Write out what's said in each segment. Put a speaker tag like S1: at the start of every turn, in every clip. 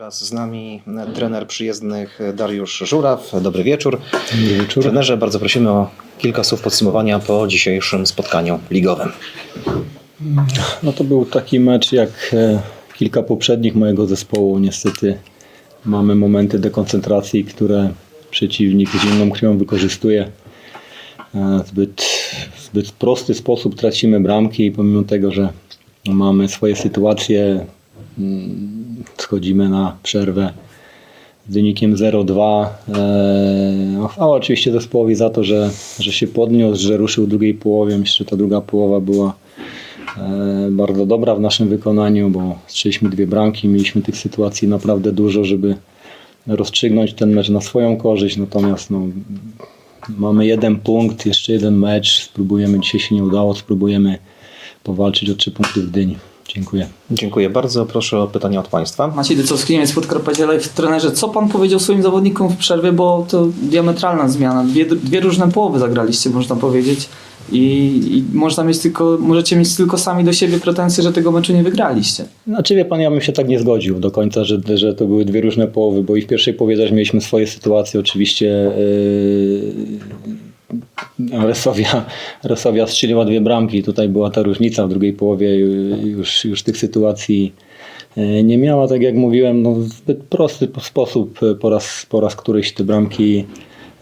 S1: Wraz z nami trener przyjezdnych Dariusz Żuraw. Dobry wieczór.
S2: Dobry wieczór.
S1: Trenerze, bardzo prosimy o kilka słów podsumowania po dzisiejszym spotkaniu ligowym.
S2: No to był taki mecz jak e, kilka poprzednich mojego zespołu. Niestety mamy momenty dekoncentracji, które przeciwnik z zimną krwią wykorzystuje. E, Zbyt, zbyt prosty sposób tracimy bramki i pomimo tego, że mamy swoje sytuacje, schodzimy na przerwę z wynikiem 0-2. Eee, no, Chwała oczywiście zespołowi za to, że, że się podniósł, że ruszył w drugiej połowie. Myślę, że ta druga połowa była e, bardzo dobra w naszym wykonaniu, bo strzeliśmy dwie bramki, mieliśmy tych sytuacji naprawdę dużo, żeby rozstrzygnąć ten mecz na swoją korzyść. Natomiast no, mamy jeden punkt, jeszcze jeden mecz. Spróbujemy, dzisiaj się nie udało, spróbujemy powalczyć o trzy punkty w Gdyni. Dziękuję.
S1: Dziękuję bardzo. Proszę o pytania od Państwa.
S3: Maciej Dycowski, Niemiec Podkarpacie Live. Trenerze, co Pan powiedział swoim zawodnikom w przerwie, bo to diametralna zmiana. Dwie, dwie różne połowy zagraliście, można powiedzieć. I, I można mieć tylko, możecie mieć tylko sami do siebie pretensje, że tego meczu nie wygraliście.
S2: Znaczy wie pan, ja bym się tak nie zgodził do końca, że, że to były dwie różne połowy, bo i w pierwszej połowie też mieliśmy swoje sytuacje. Oczywiście yy, Resowia, Resowia strzeliła dwie bramki, tutaj była ta różnica, w drugiej połowie już, już tych sytuacji yy, nie miała. Tak jak mówiłem, no, zbyt prosty sposób po raz, po raz któryś te bramki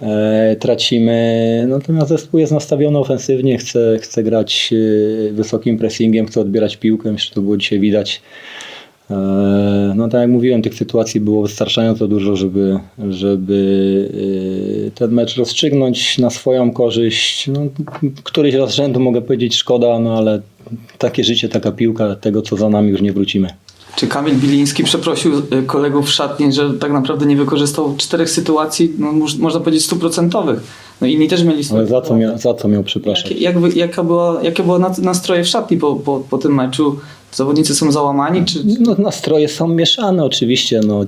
S2: e, tracimy. Natomiast zespół jest nastawiony ofensywnie, chce, chce grać e, wysokim pressingiem, chce odbierać piłkę. Myślę, że to było dzisiaj widać. E, No tak jak mówiłem, tych sytuacji było wystarczająco dużo, żeby, żeby e, ten mecz rozstrzygnąć na swoją korzyść. No, któryś raz rzędu mogę powiedzieć szkoda, no ale takie życie, taka piłka, tego co za nami już nie wrócimy.
S3: Czy Kamil Biliński przeprosił y, kolegów w szatni, że tak naprawdę nie wykorzystał czterech sytuacji, no, moż- można powiedzieć stuprocentowych. No inni też mieli
S2: Ale
S3: swoje
S2: za co miał, za co miał przepraszać?
S3: Jak, jak, jaka była, jakie były na- nastroje w szatni po, po, po tym meczu? Zawodnicy są załamani? Czy,
S2: No, nastroje są mieszane oczywiście. No,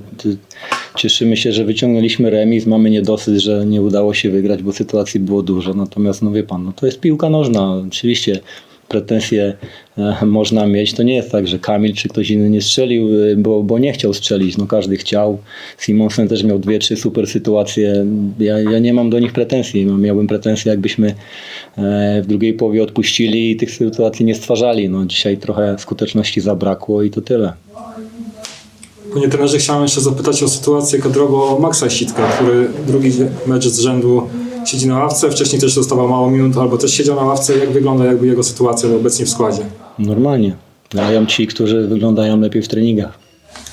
S2: cieszymy się, że wyciągnęliśmy remis. Mamy niedosyt, że nie udało się wygrać, bo sytuacji było dużo. Natomiast no wie pan, no, to jest piłka nożna. Oczywiście pretensje e, można mieć. To nie jest tak, że Kamil czy ktoś inny nie strzelił, e, bo, bo nie chciał strzelić. No, każdy chciał. Simonsen też miał dwie, trzy super sytuacje. Ja, ja nie mam do nich pretensji. No, miałbym pretensje, jakbyśmy e, w drugiej połowie odpuścili i tych sytuacji nie stwarzali. No, dzisiaj trochę skuteczności zabrakło i to tyle.
S4: Panie trenerze, chciałem jeszcze zapytać o sytuację kadrową Maxa Sitka, który drugi mecz z rzędu siedzi na ławce, wcześniej też dostawał mało minut, albo też siedział na ławce. Jak wygląda jakby jego sytuacja obecnie w składzie?
S2: Normalnie. Grają ci, którzy wyglądają lepiej w treningach.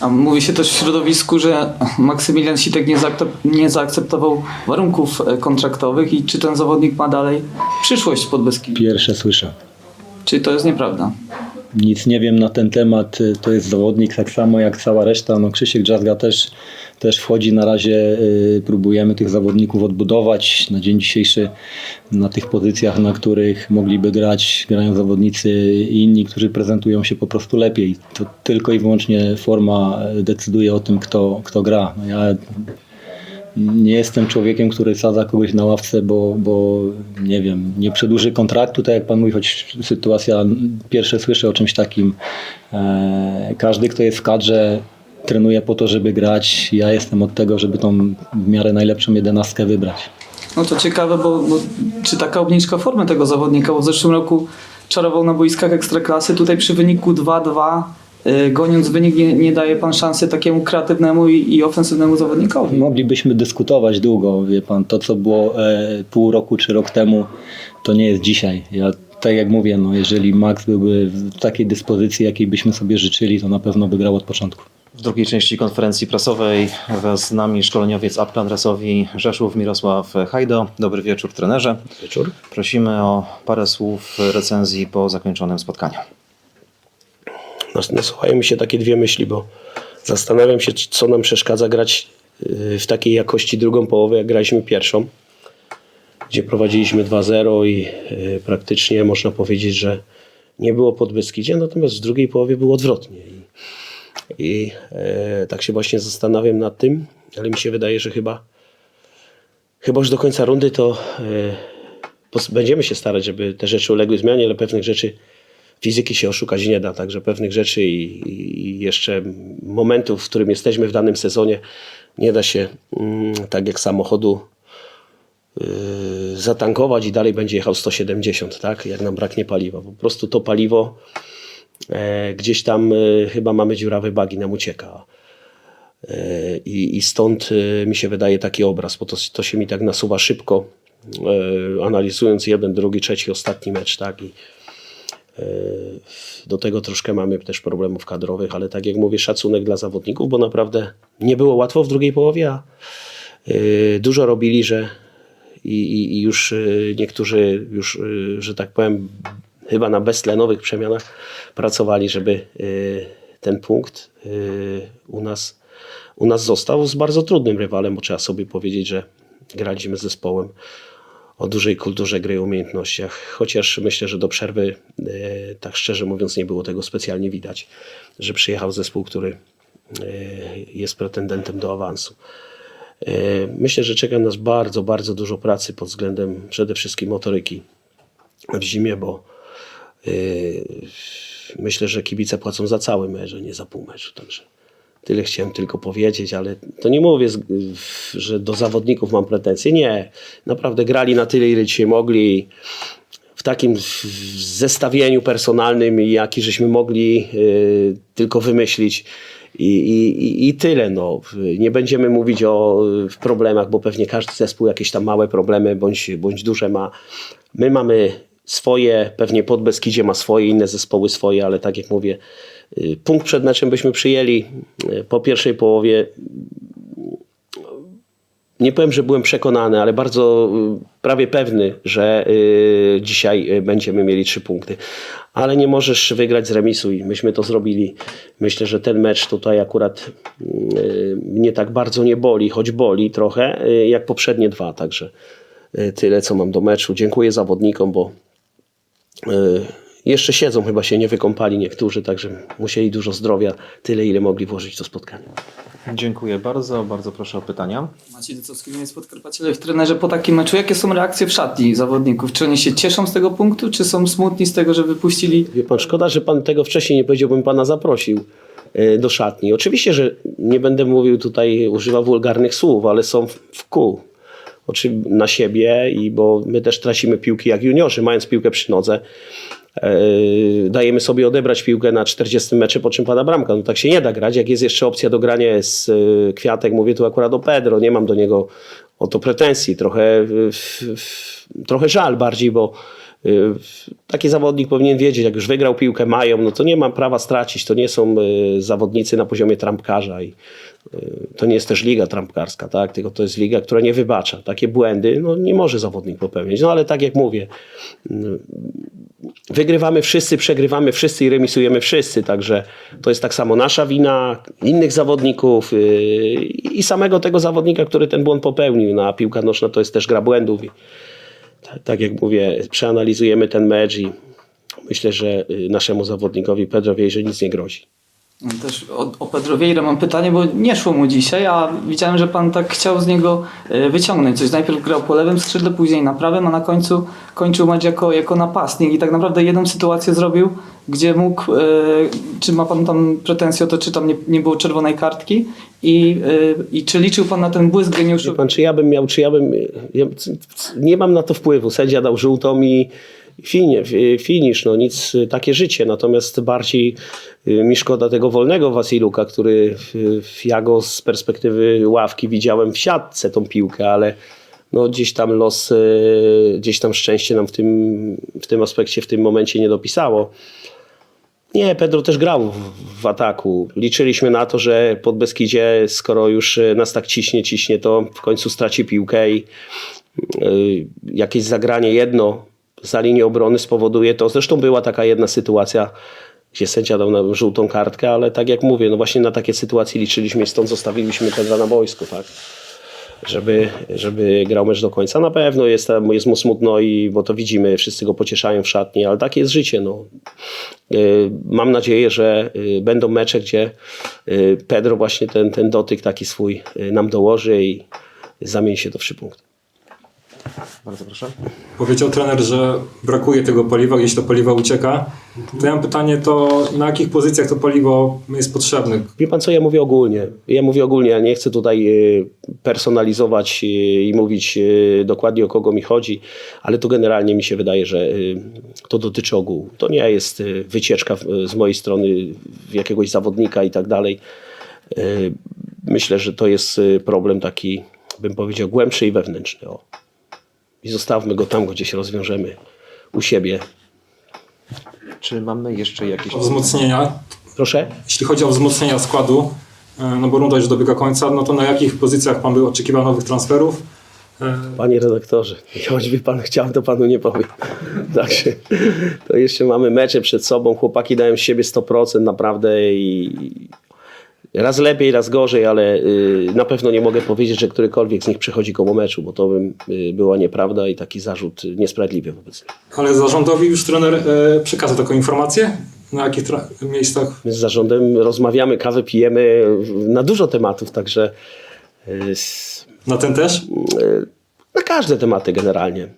S3: a mówi się też w środowisku, że Maksymilian Sitek nie, zaakcep- nie zaakceptował warunków e, kontraktowych i czy ten zawodnik ma dalej przyszłość pod Beskidzie?
S2: Pierwsze słyszę.
S3: Czy to jest nieprawda?
S2: Nic nie wiem na ten temat. Y, To jest zawodnik tak samo jak cała reszta. No Krzysiek Drzazga też, też wchodzi na razie. y, Próbujemy tych zawodników odbudować. Na dzień dzisiejszy na tych pozycjach, na których mogliby grać, grają zawodnicy inni, którzy prezentują się po prostu lepiej. To tylko i wyłącznie forma decyduje o tym, kto, kto gra. No ja nie jestem człowiekiem, który sadza kogoś na ławce, bo, bo nie wiem, nie przedłuży kontraktu, tak jak pan mówi, choć sytuacja, pierwsze słyszę o czymś takim. E, każdy, kto jest w kadrze, trenuje po to, żeby grać. Ja jestem od tego, żeby tą w miarę najlepszą jedenastkę wybrać.
S3: No to ciekawe, bo, bo czy taka obniżka formy tego zawodnika, bo w zeszłym roku czarował na boiskach ekstraklasy, tutaj przy wyniku 2-2, y, goniąc wynik, nie, nie daje pan szansy takiemu kreatywnemu i, i ofensywnemu zawodnikowi.
S2: Moglibyśmy dyskutować długo, wie pan, to co było e, pół roku czy rok temu, to nie jest dzisiaj. Ja tak jak mówię, no, jeżeli Max byłby w takiej dyspozycji, jakiej byśmy sobie życzyli, to na pewno wygrał od początku.
S1: W drugiej części konferencji prasowej wraz z nami szkoleniowiec Upland Rasowi Rzeszów Mirosław Hajdo. Dobry wieczór trenerze.
S5: Wieczór.
S1: Prosimy o parę słów recenzji po zakończonym spotkaniu.
S5: Nas- Nasuwają mi się takie dwie myśli, bo zastanawiam się, co nam przeszkadza grać y, w takiej jakości drugą połowę, jak graliśmy pierwszą, gdzie prowadziliśmy 2-0 i y, praktycznie można powiedzieć, że nie było pod Beskidzie, natomiast w drugiej połowie było odwrotnie. I, e, tak się właśnie zastanawiam nad tym, ale mi się wydaje, że chyba chyba już do końca rundy to e, będziemy się starać, żeby te rzeczy uległy zmianie, ale pewnych rzeczy fizyki się oszukać nie da, także pewnych rzeczy i, i jeszcze momentów, w którym jesteśmy w danym sezonie, nie da się mm, tak jak samochodu yy, zatankować i dalej będzie jechał 170, tak? Jak nam braknie paliwa. Po prostu to paliwo e, gdzieś tam e, chyba mamy dziurawe bagi, nam ucieka. E, I, I stąd e, mi się wydaje taki obraz, bo to, to się mi tak nasuwa szybko, e, analizując jeden, drugi, trzeci, ostatni mecz, tak? I, e, do tego troszkę mamy też problemów kadrowych, ale tak jak mówię, szacunek dla zawodników, bo naprawdę nie było łatwo w drugiej połowie, a e, dużo robili, że i, i, już e, niektórzy już, e, że tak powiem, chyba na beztlenowych przemianach pracowali, żeby e, ten punkt e, u nas, u nas został z bardzo trudnym rywalem, bo trzeba sobie powiedzieć, że graliśmy z zespołem o dużej kulturze gry i umiejętnościach, chociaż myślę, że do przerwy, e, tak szczerze mówiąc, nie było tego specjalnie widać, że przyjechał zespół, który jest pretendentem do awansu. Myślę, że czeka nas bardzo, bardzo dużo pracy pod względem przede wszystkim motoryki w zimie, bo myślę, że kibice płacą za cały mecz, a nie za pół meczu. Także tyle chciałem tylko powiedzieć, ale to nie mówię, że do zawodników mam pretensje. Nie, naprawdę grali na tyle, ile dzisiaj mogli. W takim zestawieniu personalnym, jaki żeśmy mogli y, tylko wymyślić. I, i, i- tyle. No. Nie będziemy mówić o problemach, bo pewnie każdy zespół jakieś tam małe problemy bądź, bądź duże ma. My mamy swoje, pewnie Podbeskidzie ma swoje, inne zespoły swoje, ale tak jak mówię, y, punkt przed meczem byśmy przyjęli. Y, Po pierwszej połowie nie powiem, że byłem przekonany, ale bardzo y, prawie pewny, że dzisiaj będziemy mieli trzy punkty. Ale nie możesz wygrać z remisu i myśmy to zrobili. Myślę, że ten mecz tutaj akurat mnie tak bardzo nie boli, choć boli trochę, jak poprzednie dwa. Także tyle, co mam do meczu. Dziękuję zawodnikom, bo jeszcze siedzą, chyba się nie wykąpali niektórzy, także musieli dużo zdrowia, tyle ile mogli włożyć w to spotkanie.
S1: Dziękuję bardzo, bardzo proszę o pytania.
S3: Maciej Dycowski, z Podkarpacia Live. Trenerze, po takim meczu, jakie są reakcje w szatni zawodników? Czy oni się cieszą z tego punktu, czy są smutni z tego, że wypuścili
S5: Wie pan, szkoda, że pan tego wcześniej nie powiedział, bym pana zaprosił e, do szatni. Oczywiście, że nie będę mówił tutaj, używał wulgarnych słów, ale są w kół. Na siebie, i bo my też tracimy piłki jak juniorzy, mając piłkę przy nodze. e, Dajemy sobie odebrać piłkę na 40 mecze, po czym pada bramka. No tak się nie da grać. Jak jest jeszcze opcja do grania z e, Kwiatek, mówię tu akurat o Pedro, nie mam do niego o to pretensji. Trochę, e, trochę żal bardziej, bo taki zawodnik powinien wiedzieć, jak już wygrał piłkę, mają, no to nie ma prawa stracić. To nie są zawodnicy na poziomie trampkarza i to nie jest też liga trampkarska, tak? tylko to jest liga, która nie wybacza. Takie błędy no, nie może zawodnik popełnić. No ale tak jak mówię, y, wygrywamy wszyscy, przegrywamy wszyscy i remisujemy wszyscy, także to jest tak samo nasza wina, innych zawodników yy, i samego tego zawodnika, który ten błąd popełnił. No, a piłka nożna to jest też gra błędów tak, jak mówię, przeanalizujemy ten mecz i myślę, że naszemu zawodnikowi Pedro że nic nie grozi.
S3: Też o, o Pedro Vieira mam pytanie, bo nie szło mu dzisiaj, a widziałem, że pan tak chciał z niego e, wyciągnąć coś. Najpierw grał po lewym skrzydle, później na prawym, a na końcu kończył mecz jako, jako napastnik i tak naprawdę jedną sytuację zrobił, gdzie mógł, e, czy ma pan tam pretensje o to, czy tam nie, nie było czerwonej kartki i, e, i czy liczył pan na ten błysk geniuszu?
S5: pan, czy ja bym miał, czy ja bym. Nie mam na to wpływu. Sędzia dał żółtą i finisz, no nic, takie życie. Natomiast bardziej y, mi szkoda tego wolnego Wasiluka, który w- ja go z perspektywy ławki widziałem w siatce tą piłkę, ale no gdzieś tam los, y, gdzieś tam szczęście nam w tym, w tym aspekcie, w tym momencie nie dopisało. Nie, Pedro też grał w, w ataku. Liczyliśmy na to, że pod Beskidzie, skoro już nas tak ciśnie, ciśnie, to w końcu straci piłkę i y, jakieś zagranie jedno za linię obrony spowoduje to. Zresztą była taka jedna sytuacja, gdzie sędzia dał nam żółtą kartkę, ale tak jak mówię, no właśnie na takie sytuacje liczyliśmy i stąd zostawiliśmy Pedra na boisku, tak? żeby, żeby grał mecz do końca. Na pewno jest, jest mu smutno, i, bo to widzimy, wszyscy go pocieszają w szatni, ale takie jest życie. No. Y, Mam nadzieję, że y, będą mecze, gdzie y, Pedro właśnie ten, ten dotyk taki swój nam dołoży i zamieni się to w trzy punkty.
S1: Bardzo proszę.
S4: Powiedział trener, że brakuje tego paliwa, gdzieś to paliwo ucieka. To ja mam pytanie, to na jakich pozycjach to paliwo jest potrzebne?
S5: Wie pan co, ja mówię ogólnie. Ja mówię ogólnie, ja nie chcę tutaj y, personalizować y, i mówić y, dokładnie o kogo mi chodzi, ale to generalnie mi się wydaje, że to dotyczy ogółu. To nie jest wycieczka z mojej strony w jakiegoś zawodnika i tak dalej. Myślę, że to jest problem taki, bym powiedział, głębszy i wewnętrzny. O. I zostawmy go tam, gdzie się rozwiążemy u siebie.
S1: Czy mamy jeszcze jakieś...
S4: O wzmocnienia,
S5: Proszę?
S4: jeśli chodzi o wzmocnienia składu, e, no bo runda już dobiega końca, no to na jakich pozycjach pan by oczekiwał nowych transferów? E,
S5: Panie redaktorze, choćby pan chciał, to panu nie powiem. Także to jeszcze mamy mecze przed sobą. Chłopaki dają z siebie 100% naprawdę i raz lepiej, raz gorzej, ale y, na pewno nie mogę powiedzieć, że którykolwiek z nich przychodzi koło meczu, bo to by y, była nieprawda i taki zarzut y, niesprawiedliwy wobec nich.
S4: Ale zarządowi już trener e, przekazał taką informację? Na jakich miejscach?
S5: My z zarządem rozmawiamy, kawę pijemy na dużo tematów, także y,
S4: Na ten też?
S5: y, na każde tematy generalnie.